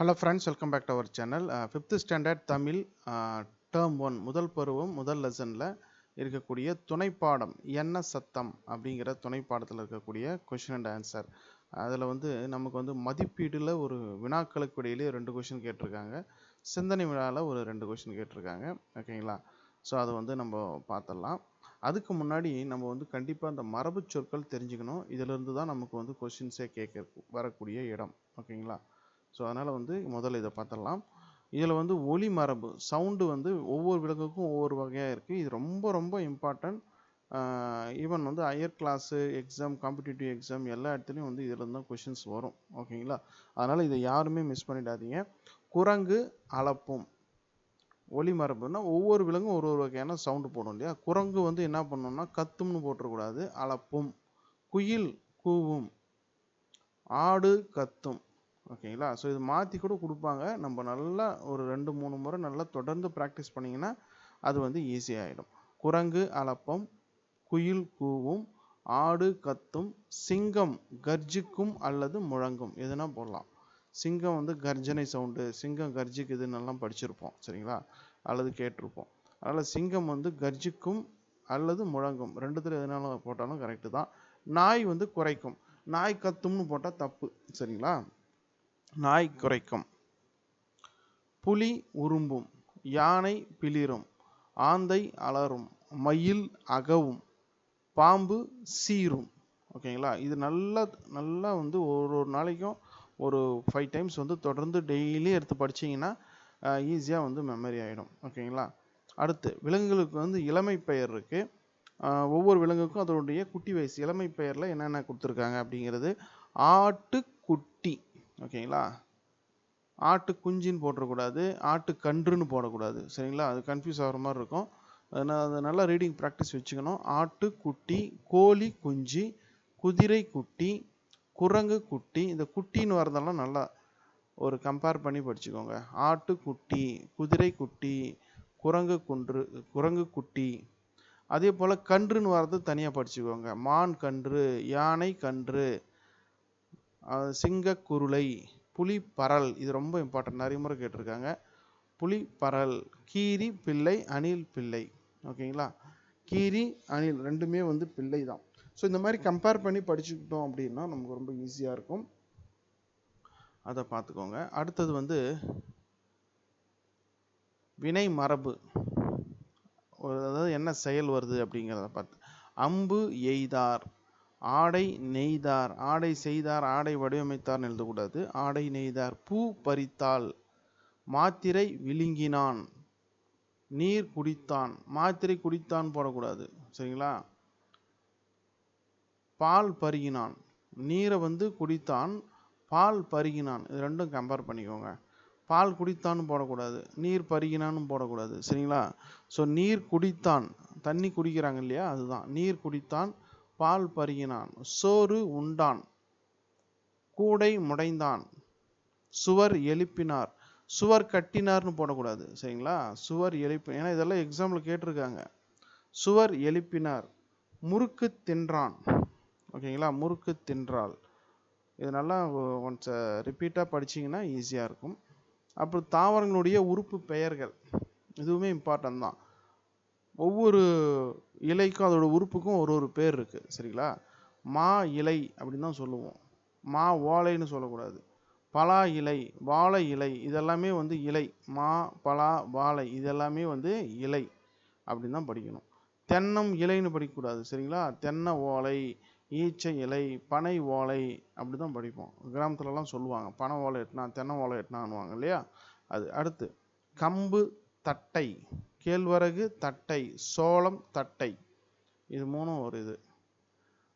Hello friends welcome back to our channel fifth standard Tamil uh, term one முதல் பருவம் முதல் லெசனில் இருக்கக்கூடிய துணைப்பாடம் என்ன சத்தம் அப்படிங்கிற துணைப்பாடத்தில் இருக்கக்கூடிய கொஷின் அண்ட் ஆன்சர் அதில் வந்து நமக்கு வந்து மதிப்பீடில் ஒரு வினாக்களுக்கு இடையிலேயே ரெண்டு கொஷின் கேட்டிருக்காங்க. சிந்தனை விழாவில் ஒரு ரெண்டு கொஷின் கேட்டிருக்காங்க. ஓகேங்களா ஸோ அதை வந்து நம்ம பார்த்துடலாம். அதுக்கு முன்னாடி நம்ம வந்து கண்டிப்பாக அந்த மரபு சொற்கள் தெரிஞ்சுக்கணும். இதிலிருந்து தான் நமக்கு வந்து கொஷின்ஸே கேட்க வரக்கூடிய இடம். ஓகேங்களா ஸோ அதனால் வந்து முதல்ல இதை பார்த்துடலாம். இதில் வந்து ஒலி மரபு சவுண்டு வந்து ஒவ்வொரு விலங்குக்கும் ஒவ்வொரு வகையாக இருக்குது இது ரொம்ப ரொம்ப இம்பார்ட்டன்ட் ஈவன் வந்து higher class exam competitive exam எல்லா இடத்துலையும் வந்து இதில் தான் கொஷின்ஸ் வரும். ஓகேங்களா? அதனால் இதை யாருமே மிஸ் பண்ணிடாதீங்க. குரங்கு அளப்பும் ஒலி மரபுனா ஒவ்வொரு விலங்கும் ஒரு ஒரு வகையான சவுண்டு போடும் இல்லையா? குரங்கு வந்து என்ன பண்ணணும்னா கத்தும்னு போட்டுறக்கூடாது அளப்பும் குயில் கூவும். ஆடு கத்தும். ஓகேங்களா? ஸோ இது மாற்றி கூட கொடுப்பாங்க. நம்ம நல்லா ஒரு ரெண்டு மூணு முறை நல்லா தொடர்ந்து ப்ராக்டிஸ் பண்ணிங்கன்னா அது வந்து ஈஸியாகிடும் குரங்கு அலப்பம் குயில் கூவும் ஆடு கத்தும் சிங்கம் கர்ஜிக்கும் அல்லது முழங்கும் எதுனா போடலாம். சிங்கம் வந்து கர்ஜனை சவுண்டு சிங்கம் கர்ஜிக்குதுன்னெல்லாம் படிச்சிருப்போம் சரிங்களா? அல்லது கேட்டிருப்போம். அதனால் சிங்கம் வந்து கர்ஜிக்கும் அல்லது முழங்கும் ரெண்டுத்தில் எதுனாலும் போட்டாலும் கரெக்டு தான். நாய் வந்து குறைக்கும். நாய் கத்தும்னு போட்டால் தப்பு சரிங்களா? நாய் குறைக்கும் புலி உரும்பும் யானை பிளிரும் ஆந்தை அலறும் மயில் அகவும் பாம்பு சீரும். ஓகேங்களா? இது நல்லா நல்லா வந்து ஒரு ஒரு நாளைக்கும் ஒரு ஃபைவ் டைம்ஸ் வந்து தொடர்ந்து டெய்லி எடுத்து படிச்சிங்கன்னா ஈஸியாக வந்து மெமரி ஆகிடும் ஓகேங்களா? அடுத்து விலங்குகளுக்கு வந்து இளமை பெயர் இருக்குது ஒவ்வொரு விலங்குக்கும் அதனுடைய குட்டி வயசு இளமை பெயரில் என்னென்ன கொடுத்துருக்காங்க அப்படிங்கிறது. ஆட்டுக்குட்டி. ஓகேங்களா ஆட்டு குஞ்சின்னு போட்டுறக்கூடாது ஆட்டு கன்றுன்னு போடக்கூடாது. சரிங்களா? அது கன்ஃபியூஸ் ஆகிற மாதிரி இருக்கும். அதனால் அது நல்லா ரீடிங் ப்ராக்டிஸ் வச்சுக்கணும். ஆட்டு குட்டி கோழி குஞ்சு குதிரை குட்டி குரங்கு குட்டி இந்த குட்டின்னு வரதெல்லாம் நல்லா ஒரு கம்பேர் பண்ணி படிச்சுக்கோங்க. ஆட்டு குட்டி குதிரை குட்டி குரங்கு குன்று குரங்கு குட்டி. அதே போல் கன்றுன்னு வரது தனியாக படிச்சுக்கோங்க. மான் கன்று யானை கன்று சிங்கக்குருளை புலி பரல் இது ரொம்ப இம்பார்ட்டன்ட் நிறைய முறை கேட்டிருக்காங்க. புலி பரல் கீரி பிள்ளை அணில் பிள்ளை. ஓகேங்களா கீரி அணில் ரெண்டுமே வந்து பிள்ளை தான். ஸோ இந்த மாதிரி கம்பேர் பண்ணி படிச்சுக்கிட்டோம் அப்படின்னா நமக்கு ரொம்ப ஈஸியாக இருக்கும். அதை பார்த்துக்கோங்க. அடுத்தது வந்து வினை மரபு. அதாவது என்ன செயல் வருது அப்படிங்கிறத பார்த்து. அம்பு எய்தார். ஆடை நெய்தார் ஆடை செய்தார் ஆடை வடிவமைத்தார்னு எழுதக்கூடாது. ஆடை நெய்தார் பூ பறித்தால் மாத்திரை விழுங்கினான் நீர் குடித்தான் மாத்திரை குடித்தான் போடக்கூடாது. சரிங்களா? பால் பருகினான் நீரை வந்து குடித்தான் பால் பருகினான். இது ரெண்டும் கம்பேர் பண்ணிக்கோங்க. பால் குடித்தான்னு போடக்கூடாது நீர் பருகினான்னு போடக்கூடாது. சரிங்களா? ஸோ நீர் குடித்தான் தண்ணி குடிக்கிறாங்க இல்லையா? அதுதான். நீர் குடித்தான் பால் பருகினான். சோறு உண்டான். கூடை முடைந்தான். சுவர் எழுப்பினார். சுவர் கட்டினார்னு போடக்கூடாது சரிங்களா? சுவர் எழுப்பி ஏன்னா இதெல்லாம் எக்ஸாம்பிள் கேட்டிருக்காங்க. சுவர் எழுப்பினார். முறுக்கு தின்றான். ஓகேங்களா? முறுக்கு தின்றால். இது நல்லா ஒன்ஸ் ரிப்பீட்டாக படிச்சிங்கன்னா ஈஸியாக இருக்கும். அப்புறம் தாவரங்களுடைய உறுப்பு பெயர்கள். இதுவுமே இம்பார்ட்டன்ட் தான். ஒவ்வொரு இலைக்கும் அதோட உறுப்புக்கும் ஒரு ஒரு பேர் இருக்குது சரிங்களா? மா இலை அப்படின்னு தான் சொல்லுவோம். மா ஓலைன்னு சொல்லக்கூடாது. பலா இலை வாழை இலை இதெல்லாமே வந்து இலை. மா பலா வாழை இதெல்லாமே வந்து இலை அப்படின்னு தான் படிக்கணும். தென்னம் இலைன்னு படிக்கக்கூடாது சரிங்களா? தென்னை ஓலை ஈச்சை இலை பனை ஓலை அப்படி தான் படிப்போம். கிராமத்துலலாம் சொல்லுவாங்க பனை ஓலை எட்டினா தென்னை ஓலை எட்டினான்னுவாங்க இல்லையா? அது அடுத்து கம்பு தட்டை. கேழ்வரகு தட்டை சோளம் தட்டை. இது மூணும் ஒரு இது.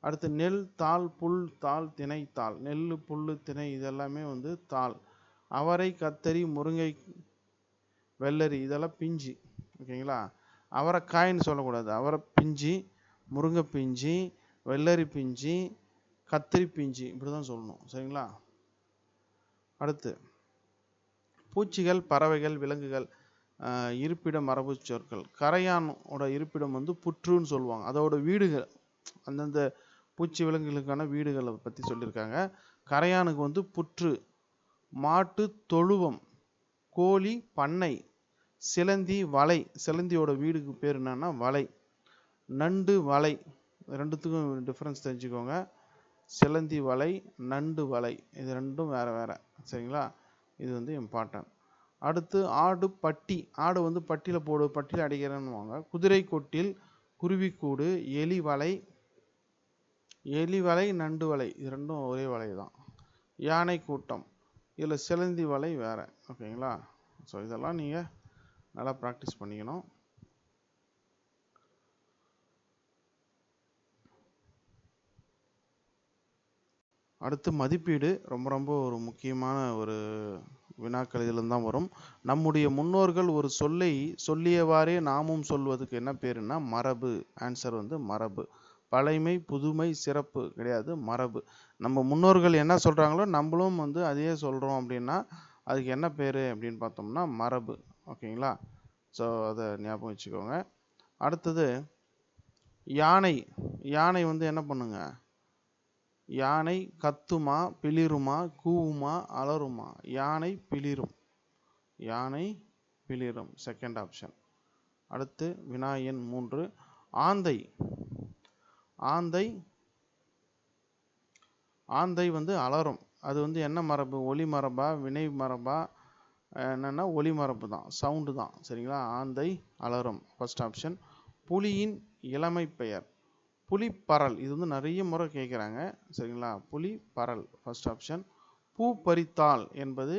அடுத்து நெல் தாள் புல் தாள் திணை தாள். நெல் புல் திணை இதெல்லாமே வந்து தாள். அவரை கத்தரி முருங்கை வெள்ளரி இதெல்லாம் பிஞ்சு. ஓகேங்களா? அவரைக்காயின்னு சொல்லக்கூடாது. அவரை பிஞ்சு முருங்கை பிஞ்சு வெள்ளரி பிஞ்சு கத்திரி பிஞ்சு. இப்படி தான் சொல்லணும். சரிங்களா? அடுத்து பூச்சிகள் பறவைகள் விலங்குகள். இருப்பிட மரபுச் சொற்கள். கரையானோட இருப்பிடம் வந்து புற்றுன்னு சொல்லுவாங்க. அதோட வீடுகள் அந்தந்த பூச்சி விலங்குகளுக்கான வீடுகளை பற்றி சொல்லியிருக்காங்க. கரையானுக்கு வந்து புற்று மாட்டு தொழுவம் கோழி பண்ணை சிலந்தி வலை. சிலந்தியோட வீடுக்கு பேர் என்னன்னா வலை. நண்டு வலை. ரெண்டுத்துக்கும் டிஃப்ரென்ஸ் தெரிஞ்சுக்கோங்க. சிலந்தி வலை நண்டு வலை. இது ரெண்டும் வேறு வேறு. சரிங்களா? இது வந்து இம்பார்ட்டன்ட் அடுத்து ஆடு பட்டி ஆடு வந்து பட்டியில் போடு பட்டியில் அடிக்கிறேன்னுவாங்க. குதிரை கொட்டில் குருவிக்கூடு எலி வலை எலி வலை நண்டு வலை இது ரெண்டும் ஒரே வலை தான் யானை கூட்டம் இதில் சிலந்தி வலை வேறு ஓகேங்களா? ஸோ இதெல்லாம் நீங்கள் நல்லா ப்ராக்டிஸ் பண்ணிக்கணும். அடுத்து மதிப்பீடு ரொம்ப ரொம்ப ஒரு முக்கியமான ஒரு வினாக்கள் இதில் தான் வரும். நம்முடைய முன்னோர்கள் ஒரு சொல்லை சொல்லியவாறே நாமும் சொல்வதுக்கு என்ன பேருன்னா மரபு. ஆன்சர் வந்து மரபு. பழைமை புதுமை சிறப்பு கிடையாது மரபு. நம்ம முன்னோர்கள் என்ன சொல்கிறாங்களோ நம்மளும் வந்து அதையே சொல்கிறோம் அப்படின்னா அதுக்கு என்ன பேர் அப்படின்னு பார்த்தோம்னா மரபு. ஓகேங்களா? ஸோ அதை ஞாபகம் வச்சுக்கோங்க. அடுத்தது யானை. யானை வந்து என்ன பண்ணுங்க? யானை கத்துமா பிளிருமா கூவுமா அலறுமா யானை பிளிரும். யானை பிளிரும். செகண்ட் ஆப்ஷன் அடுத்து வினா எண் மூன்று. ஆந்தை. ஆந்தை ஆந்தை வந்து அலறும் அது வந்து என்ன மரபு? ஒளி மரபா வினை மரபா? என்னென்னா ஒளி மரபு தான். சவுண்டு தான். சரிங்களா? ஆந்தை அலறும் ஃபஸ்ட் ஆப்ஷன் புலியின் இளமை பெயர் புலிப்பறல் இது வந்து நிறைய முறை கேட்குறாங்க. சரிங்களா? புலிப்பரல். ஃபர்ஸ்ட் ஆப்ஷன் பூ பறித்தால் என்பது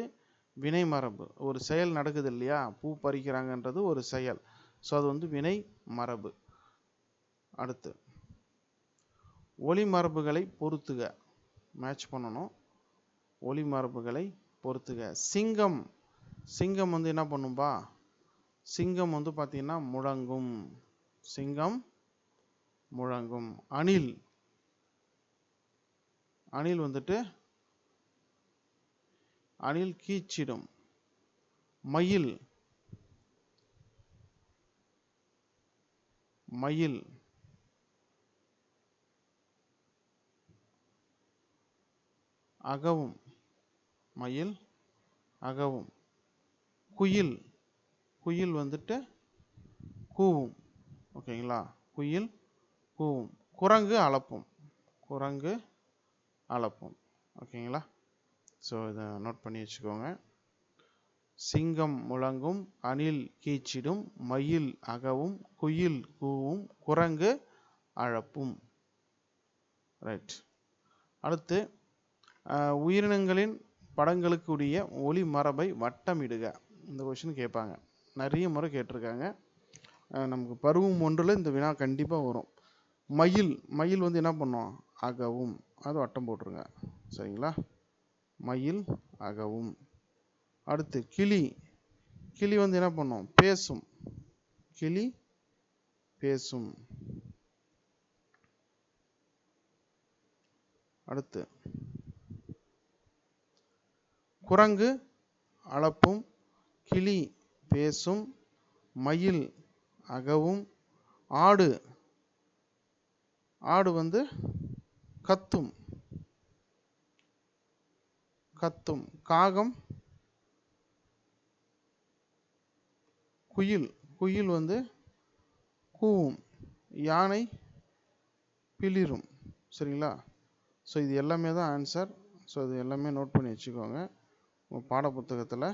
வினை மரபு. ஒரு செயல் நடக்குது இல்லையா? பூ பறிக்கிறாங்கன்றது ஒரு செயல். ஸோ அது வந்து வினை மரபு. அடுத்து. ஒளி மரபுகளை பொருத்துக மேட்ச் பண்ணணும். ஒளி மரபுகளை பொறுத்துக. சிங்கம். சிங்கம் வந்து என்ன பண்ணும்பா? சிங்கம் வந்து பார்த்தீங்கன்னா முழங்கும். சிங்கம் முழங்கும் அணில். அணில் வந்துட்டு அணில் கீச்சிடும். மயில். மயில். அகவும். மயில் அகவும். குயில். குயில் வந்துட்டு கூவும். ஓகேங்களா? குயில் கூவும் குரங்கு அளப்பும். குரங்கு அளப்பும். ஓகேங்களா? ஸோ இதை நோட் பண்ணி வச்சுக்கோங்க. சிங்கம் முழங்கும் அணில் கீச்சிடும் மயில் அகவும் குயில் கூவும் குரங்கு அழப்பும். ரைட் அடுத்து உயிரினங்களின் உயிரினங்களின் படங்களுக்குரிய ஒளி மரபை வட்டமிடுக. இந்த கொஷின் கேட்பாங்க. நிறைய முறை கேட்டிருக்காங்க. நமக்கு பருவம் ஒன்றில் இந்த வினா கண்டிப்பாக வரும். மயில் மயில் வந்து என்ன பண்ணும்? அகவும். அது வட்டம் போட்டுருங்க. சரிங்களா? மயில் அகவும். அடுத்து கிளி. கிளி வந்து என்ன பண்ணும்? பேசும். கிளி பேசும். அடுத்து குரங்கு அளப்பும். கிளி பேசும். மயில் அகவும். ஆடு ஆடு வந்து கத்தும். கத்தும். காகம் குயில். குயில் வந்து கூவும். யானை பிளிரும். சரிங்களா? ஸோ இது எல்லாமே தான் ஆன்சர் ஸோ இது எல்லாமே நோட் பண்ணி வச்சுக்கோங்க. உங்கள் பாட புத்தகத்தில்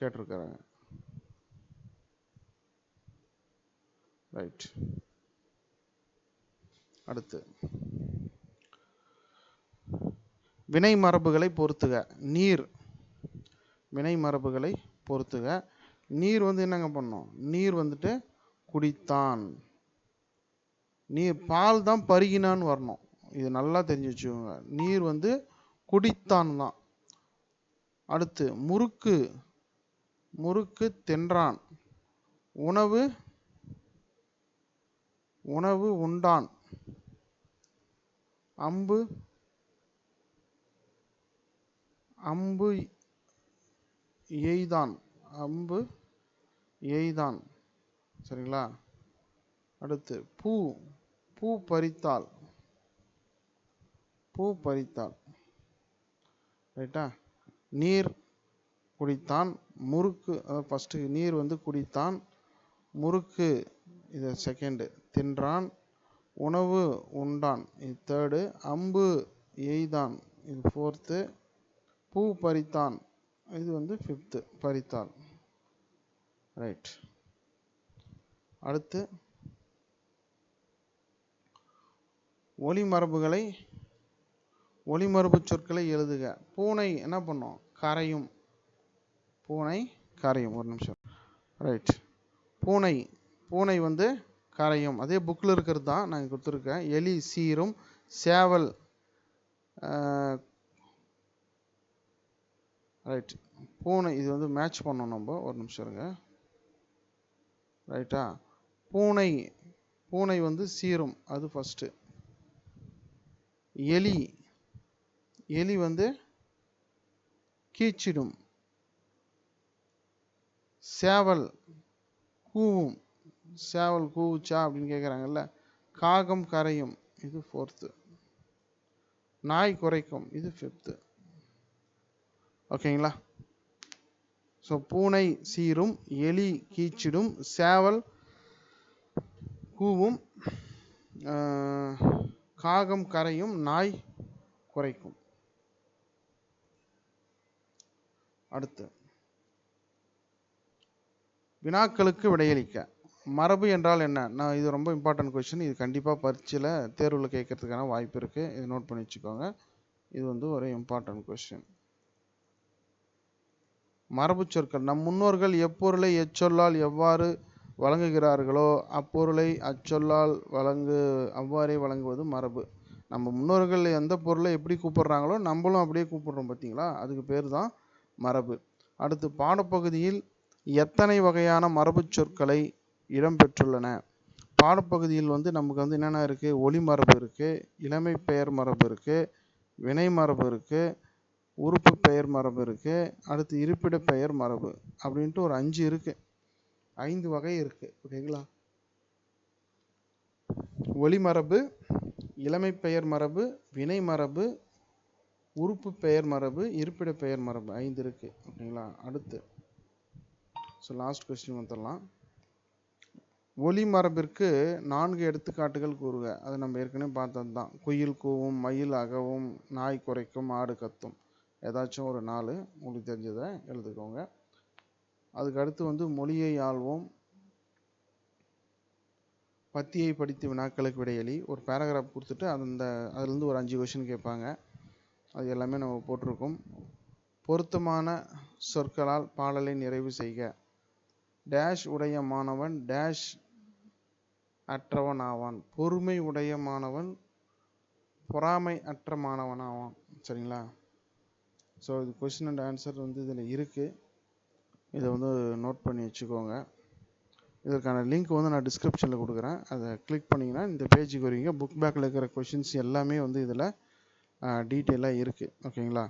கேட்டிருக்கிறாங்க. ரைட் அடுத்து. வினை மரபுகளை பொறுத்துக. நீர். வினை மரபுகளை பொறுத்துக. நீர் வந்து என்னங்க பண்ணும்? நீர் வந்துட்டு குடித்தான். நீர் பால் தான் பருகினான்னு வரணும். இது நல்லா தெரிஞ்சு வச்சுக்கோங்க. நீர் வந்து குடித்தான் தான். அடுத்து முறுக்கு. முறுக்கு தின்றான். உணவு. உணவு உண்டான். அம்பு அம்பு எய்தான் அம்பு எய்தான். சரிங்களா? அடுத்து பூ பூ பறித்தாள் பூ பறித்தாள் ரைட்டா நீர் குடித்தான் முறுக்கு ஃபஸ்ட்டு நீர் வந்து குடித்தான் முறுக்கு இது செகண்டு தின்றான் உணவு உண்டான். இது தேர்டு அம்பு எய்தான். இது ஃபோர்த்து பூ பறித்தான். இது வந்து ஃபிஃப்த்து பறித்தாள். ரைட் அடுத்து ஒளிமரபுகளை ஒளிமரபு சொற்களை எழுதுக. பூனை என்ன பண்ணும்? கரையும். பூனை கரையும். ஒரு நிமிஷம். ரைட் பூனை பூனை வந்து கரையும். அதே புக்கில் இருக்கிறது தான் நான் கொடுத்துருக்கேன். எலி சீரும் சேவல் ரைட் பூனை இது வந்து மேட்ச் பண்ணோம் நம்ம. ஒரு நிமிஷம் இருங்க. ரைட்டா பூனை பூனை வந்து சீரும். அது ஃபஸ்ட்டு எலி எலி வந்து கீச்சிடும். சேவல் கூவும். சேவல் கூவுச்சா அப்படின்னு கேட்குறாங்கல்ல காகம் கரையும் இது ஃபோர்த்து நாய் குறைக்கும் இது ஃபிஃப்த்து ஓகேங்களா? ஸோ பூனை சீரும் எலி கீச்சிடும் சேவல் கூவும் காகம் கரையும் நாய் குறைக்கும். அடுத்து. வினாக்களுக்கு விடையளிக்க. மரபு என்றால் என்ன? நான் இது ரொம்ப இம்பார்ட்டன்ட் கொஷின் இது கண்டிப்பாக பரீட்சையில் தேர்வில் கேட்கறதுக்கான வாய்ப்பு இருக்குது இது நோட் பண்ணி வச்சுக்கோங்க. இது வந்து ஒரு இம்பார்ட்டன்ட் கொஷின் மரபு சொற்கள். நம் முன்னோர்கள் எப்பொருளை எச்சொல்லால் எவ்வாறு வழங்குகிறார்களோ அப்பொருளை அச்சொல்லால் வழங்கு அவ்வாறே வழங்குவது மரபு. நம்ம முன்னோர்கள் எந்த பொருளை எப்படி கூப்பிடுறாங்களோ நம்மளும் அப்படியே கூப்பிடுறோம் பார்த்தீங்களா அதுக்கு பேர் தான் மரபு. அடுத்து பாடப்பகுதியில் எத்தனை வகையான மரபு சொற்களை இடம்பெற்றுள்ளன. பாடப்பகுதியில் வந்து நமக்கு வந்து என்னென்ன இருக்குது ஒளி மரபு இருக்குது இளமை பெயர் மரபு இருக்குது வினை மரபு இருக்குது உறுப்பு பெயர் மரபு இருக்குது அடுத்து இருப்பிட பெயர் மரபு அப்படின்ட்டு ஒரு அஞ்சு இருக்குது ஐந்து வகை இருக்குது ஓகேங்களா ஒளி மரபு இளமை பெயர் மரபு வினை மரபு உறுப்பு பெயர் மரபு இருப்பிட பெயர் மரபு ஐந்து இருக்குது ஓகேங்களா அடுத்து. ஸோ லாஸ்ட் கொஸ்டின் வந்துடலாம். ஒலி மரபிற்கு நான்கு எடுத்துக்காட்டுகள் கூறுக. அது நம்ம ஏற்கனவே பார்த்தது தான். குயில் கூவும் மயில் அகவும் நாய் குறைக்கும் ஆடு கத்தும். ஏதாச்சும் ஒரு நாலு. உங்களுக்கு தெரிஞ்சதை எழுதுக்கோங்க. அதுக்கு அடுத்து வந்து மொழியை ஆள்வோம். பத்தியை படித்து வினாக்களுக்கு விடையளி ஒரு பேராகிராஃப் கொடுத்துட்டு அந்த அதுலேருந்து ஒரு அஞ்சு கொஷின் கேட்பாங்க. அது எல்லாமே நம்ம போட்டிருக்கோம். பொருத்தமான சொற்களால் பாடலை நிறைவு செய்க. டேஷ் உடைய மாணவன் டேஷ் அற்றவன் ஆவான் பொறுமை உடைய மாணவன் பொறாமை அற்ற மாணவன் ஆவான் சரிங்களா? ஸோ இது கொஷின் அண்ட் ஆன்சர் வந்து இதில் இருக்குது இதை வந்து நோட் பண்ணி வச்சுக்கோங்க. இதற்கான லிங்க் வந்து நான் டிஸ்கிரிப்ஷனில் கொடுக்குறேன். அதை கிளிக் பண்ணிங்கன்னா இந்த பேஜுக்கு வருவீங்க புக் பேக்கில் இருக்கிற கொஷின்ஸ் எல்லாமே வந்து இதில் டீட்டெயிலாக இருக்குது ஓகேங்களா?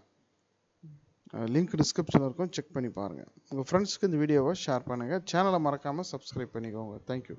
லிங்க் டிஸ்கிரிப்ஷனில் இருக்கும். செக் பண்ணி பாருங்கள் உங்கள் ஃப்ரெண்ட்ஸ்க்கு இந்த வீடியோவை ஷேர் பண்ணுங்கள் சேனலை மறக்காமல் சப்ஸ்கிரைப் பண்ணிக்கோங்க. தேங்க்யூ